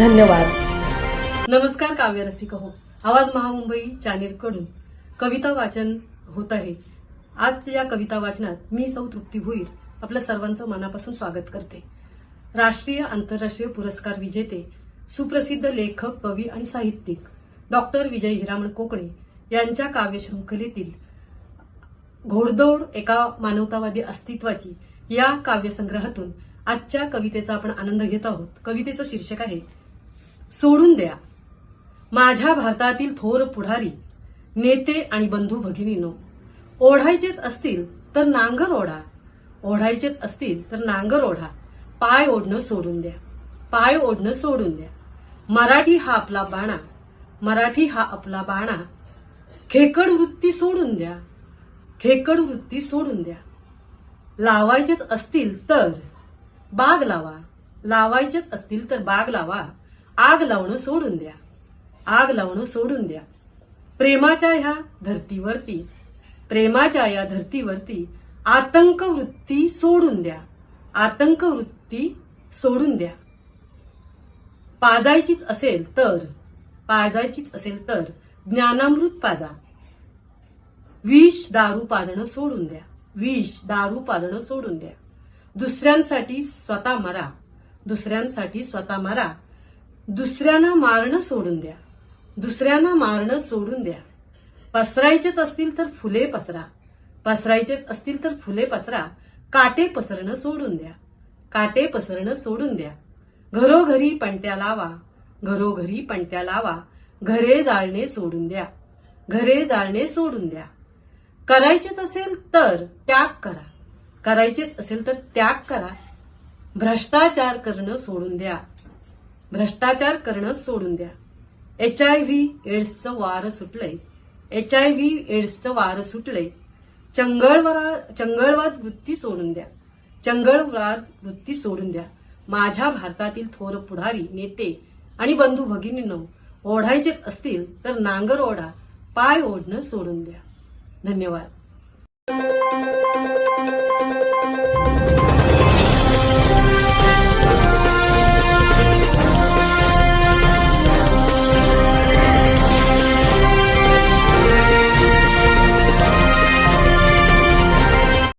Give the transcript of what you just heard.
धन्यवाद. नमस्कार काव्य रसिक हो आवाज महामुंबई चॅनेल कडून कविता वाचन होत आहे. आज या कविता वाचनात मी सौ तृप्ती भुईर आपल्या सर्वांचं मनापासून स्वागत करते. राष्ट्रीय आंतरराष्ट्रीय पुरस्कार विजेते सुप्रसिद्ध लेखक कवी आणि साहित्यिक डॉक्टर विजय हिरामण कोकणे यांच्या काव्यशृंखलेतील घोडदौड एका मानवतावादी अस्तित्वाची या काव्यसंग्रहातून आजच्या कवितेचा आपण आनंद घेत आहोत. कवितेचं शीर्षक आहे सोडून द्या. माझ्या भारतातील थोर पुढारी नेते आणि बंधू भगिनीनो ओढायचेच असतील तर नांगर ओढा. ओढायचेच असतील तर नांगर ओढा. पाय ओढणं सोडून द्या. पाय ओढणं सोडून द्या. मराठी हा आपला बाणा. मराठी हा आपला बाणा. खेकड वृत्ती सोडून द्या. खेकड वृत्ती सोडून द्या. लावायचेच असतील तर बाग लावा. लावायचेच असतील तर बाग लावा. आग लावणं सोडून द्या. आग लावणं सोडून द्या. प्रेमाच्या ह्या धर्तीवरती प्रेमाच्या या धर्तीवरती आतंक वृत्ती सोडून द्या. आतंक वृत्ती सोडून द्या. पाजायचीच असेल तर पाजायचीच असेल तर ज्ञानामृत पाजा. विष दारू पाजणं सोडून द्या. विष दारू पाजणं सोडून द्या. दुसऱ्यांसाठी स्वतः मरा. दुसऱ्यांसाठी स्वतः मरा. दुसऱ्यांना मारणं सोडून द्या. दुसऱ्यांना मारणं सोडून द्या. पसरायचेच असतील तर फुले पसरा. पसरायचेच असतील तर फुले पसरा. काटे पसरणं सोडून द्या. काटे पसरणं सोडून द्या. घरोघरी पणत्या लावा. घरोघरी पणत्या लावा. घरे जाळणे सोडून द्या. घरे जाळणे सोडून द्या. करायचेच असेल तर त्याग करा. करायचेच असेल तर त्याग करा. भ्रष्टाचार करणं सोडून द्या. भ्रष्टाचार करणं सोडून द्या. एच आय व्ही एड्सचं वार सुटलंय. एच आय व्ही एड्सचं वार सुटलंय. चंगळवरा चंगळवाद वृत्ती सोडून द्या. चंगळवाद वृत्ती सोडून द्या. माझ्या भारतातील थोर पुढारी नेते आणि बंधू भगिनींनो ओढायचेच असतील तर नांगर ओढा पाय ओढणं सोडून द्या. धन्यवाद.